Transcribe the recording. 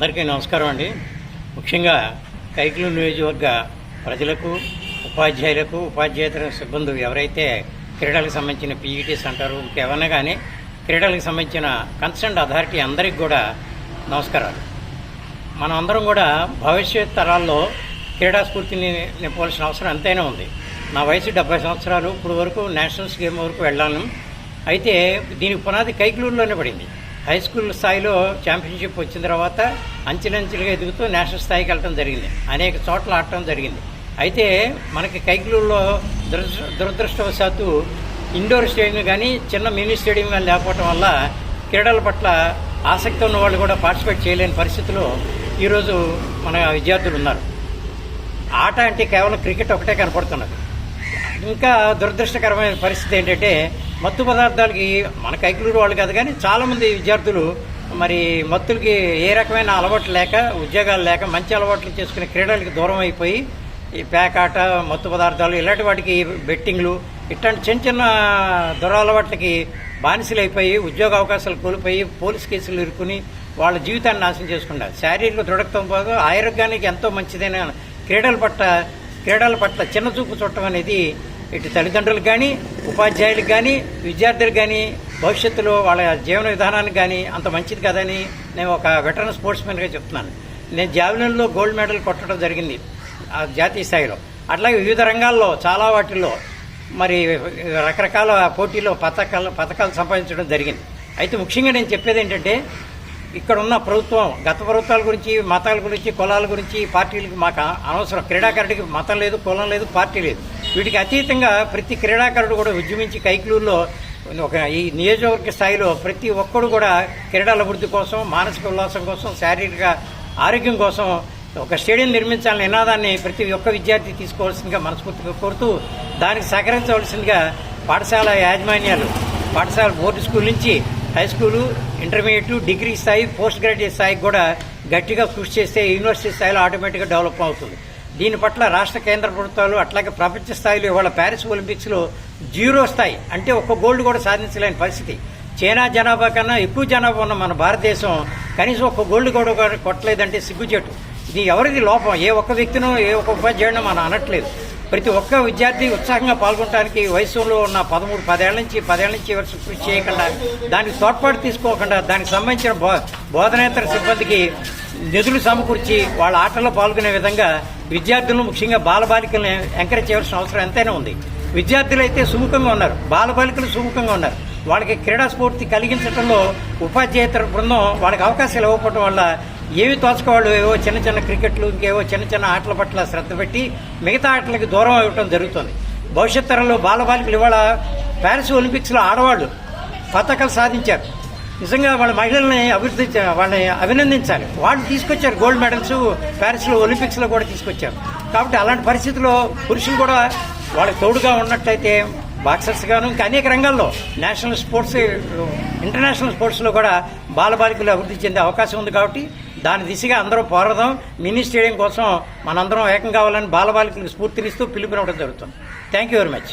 అందరికీ నమస్కారం అండి. ముఖ్యంగా కైకులు నియోజకవర్గ ప్రజలకు ఉపాధ్యాయులకు ఉపాధ్యాయేతర సిబ్బంది ఎవరైతే క్రీడలకు సంబంధించిన పీఈటీస్ అంటారు ఇంకేమైనా కానీ క్రీడలకు సంబంధించిన కన్సర్న్ అథారిటీ అందరికి కూడా నమస్కారాలు. మనం అందరం కూడా భవిష్యత్ తరాల్లో క్రీడా స్ఫూర్తిని నింపవలసిన అవసరం ఎంతైనా ఉంది. నా వయసు డెబ్బై సంవత్సరాలు ఇప్పుడు వరకు నేషనల్స్ గేమ్ వరకు వెళ్ళాను. అయితే దీనికి పునాది కైకులూరులోనే పడింది. హై స్కూల్ స్థాయిలో ఛాంపియన్షిప్ వచ్చిన తర్వాత అంచెలంచెలుగా ఎదుగుతూ నేషనల్ స్థాయికి వెళ్ళడం జరిగింది. అనేక చోట్ల ఆడటం జరిగింది. అయితే మనకి కైకులూరులో దురదృ దురదృష్టవశాత్తు ఇండోర్ స్టేడియం కానీ చిన్న మినీ స్టేడియం కానీ లేకపోవటం వల్ల క్రీడల పట్ల ఆసక్తి ఉన్న వాళ్ళు కూడా పార్టిసిపేట్ చేయలేని పరిస్థితిలో ఈరోజు మన విద్యార్థులు ఉన్నారు. ఆట అంటే కేవలం క్రికెట్ ఒకటే కనపడుతున్నది. ఇంకా దురదృష్టకరమైన పరిస్థితి ఏంటంటే మత్తు పదార్థాలకి మన కైకులూరు వాళ్ళు కాదు కానీ చాలామంది విద్యార్థులు మరి మత్తులకి ఏ రకమైన అలవాట్లు లేక ఉద్యోగాలు లేక మంచి అలవాట్లు చేసుకునే క్రీడలకి దూరం అయిపోయి ఈ పేకాట మత్తు పదార్థాలు ఇలాంటి వాటికి బెట్టింగ్లు ఇట్లాంటి చిన్న చిన్న దురలవాట్లకి బానిసలు అయిపోయి ఉద్యోగ అవకాశాలు కోల్పోయి పోలీస్ కేసులు ఇరుక్కుని వాళ్ళ జీవితాన్ని నాశనం చేసుకున్నారు. శారీరక దృఢత్వం పోగా ఆరోగ్యానికి ఎంతో మంచిదైన క్రీడల పట్ల క్రీడల పట్ల చిన్న చూపు చూడటం అనేది ఇటు తల్లిదండ్రులకు కానీ ఉపాధ్యాయులకు కానీ విద్యార్థులకు కానీ భవిష్యత్తులో వాళ్ళ జీవన విధానానికి కానీ అంత మంచిది కదని నేను ఒక వెటరన్ స్పోర్ట్స్ మ్యాన్గా చెప్తున్నాను. నేను జావెలిన్లో గోల్డ్ మెడల్ కొట్టడం జరిగింది ఆ జాతీయ స్థాయిలో. అట్లాగే వివిధ రంగాల్లో చాలా వాటిల్లో మరి రకరకాల పోటీల్లో పథకాలు పథకాలు సంపాదించడం జరిగింది. అయితే ముఖ్యంగా నేను చెప్పేది ఏంటంటే ఇక్కడ ఉన్న ప్రభుత్వం గత ప్రభుత్వాల గురించి మతాల గురించి కులాల గురించి పార్టీలకు మాకు అనవసరం. క్రీడాకారుడికి మతం లేదు కులం లేదు పార్టీ లేదు. వీటికి అతీతంగా ప్రతి క్రీడాకారుడు కూడా ఉద్యమించి కైకులూరులో ఒక ఈ నియోజకవర్గ స్థాయిలో ప్రతి ఒక్కడు కూడా క్రీడల అభివృద్ధి కోసం మానసిక ఉల్లాసం కోసం శారీరక ఆరోగ్యం కోసం ఒక స్టేడియం నిర్మించాలని నినాదాన్ని ప్రతి ఒక్క విద్యార్థి తీసుకోవాల్సిందిగా మనస్ఫూర్తిగా కోరుతూ దానికి సహకరించవలసిందిగా పాఠశాల యాజమాన్యాలు పాఠశాల బోర్డు స్కూల్ నుంచి హై స్కూలు ఇంటర్మీడియట్ డిగ్రీ స్థాయి పోస్ట్ గ్రాడ్యుయేట్ స్థాయికి కూడా గట్టిగా కృషి చేస్తే యూనివర్సిటీ స్థాయిలో ఆటోమేటిక్గా డెవలప్ అవుతుంది. దీని పట్ల రాష్ట్ర కేంద్ర ప్రభుత్వాలు అట్లాగే ప్రపంచ స్థాయిలో ఇవాళ ప్యారిస్ ఒలింపిక్స్లో జీరో స్థాయి అంటే ఒక్క గోల్డ్ కూడా సాధించలేని పరిస్థితి. చైనా జనాభా కన్నా ఎక్కువ జనాభా ఉన్న మన భారతదేశం కనీసం ఒక్క గోల్డ్ కూడా కొట్టలేదంటే సిగ్గుచేటు. ఇది ఎవరిది లోపం? ఏ ఒక్క వ్యక్తినో ఏ ఒక్క ఉపాధ్యాయుడినో మనం అనట్లేదు. ప్రతి ఒక్క విద్యార్థి ఉత్సాహంగా పాల్గొనడానికి వయసులో ఉన్న పదమూడు పదేళ్ళ నుంచి పదేళ్ళ నుంచి ఎవరు కృషి చేయకుండా దానికి తోడ్పాటు తీసుకోకుండా దానికి సంబంధించిన బో బోధనేతర సిబ్బందికి నిధులు సమకూర్చి వాళ్ళ ఆటల్లో పాల్గొనే విధంగా విద్యార్థులను ముఖ్యంగా బాలబాలికలను ఎంకరేజ్ చేయాల్సిన అవసరం ఎంతైనా ఉంది. విద్యార్థులు అయితే సుముఖంగా ఉన్నారు. బాలబాలికలు సుముఖంగా ఉన్నారు. వాళ్ళకి క్రీడా స్ఫూర్తి కలిగించడంలో ఉపాధ్యాయేతర బృందం వాళ్ళకి అవకాశాలు ఇవ్వకపోవడం వల్ల ఏవి తోచుకోవాళ్ళు ఏవో చిన్న చిన్న క్రికెట్లు ఇంకేవో చిన్న చిన్న ఆటల పట్ల శ్రద్ధ పెట్టి మిగతా ఆటలకి దూరం అవ్వటం జరుగుతుంది. భవిష్యత్ తరంలో బాలబాలికలు ఇవాళ ప్యారిస్ ఒలింపిక్స్లో ఆడవాళ్ళు పథకాలు సాధించారు. నిజంగా వాళ్ళ మహిళల్ని అభివృద్ధి వాళ్ళని అభినందించాలి. వాళ్ళు తీసుకొచ్చారు గోల్డ్ మెడల్స్ ప్యారిస్లో ఒలింపిక్స్లో కూడా తీసుకొచ్చారు. కాబట్టి అలాంటి పరిస్థితుల్లో పురుషులు కూడా వాళ్ళకి తోడుగా ఉన్నట్టయితే బాక్సర్స్ గాను ఇంకా అనేక రంగాల్లో నేషనల్ స్పోర్ట్స్ ఇంటర్నేషనల్ స్పోర్ట్స్లో కూడా బాలబాలికలు అభివృద్ధి చెందే అవకాశం ఉంది కాబట్టి దాని దిశగా అందరం పోరాడదాం. మినీ స్టేడియం కోసం మనందరం ఏకం కావాలని బాలబాలికలకు స్ఫూర్తినిస్తూ పిలుపునివ్వడం జరుగుతుంది. Thank you very much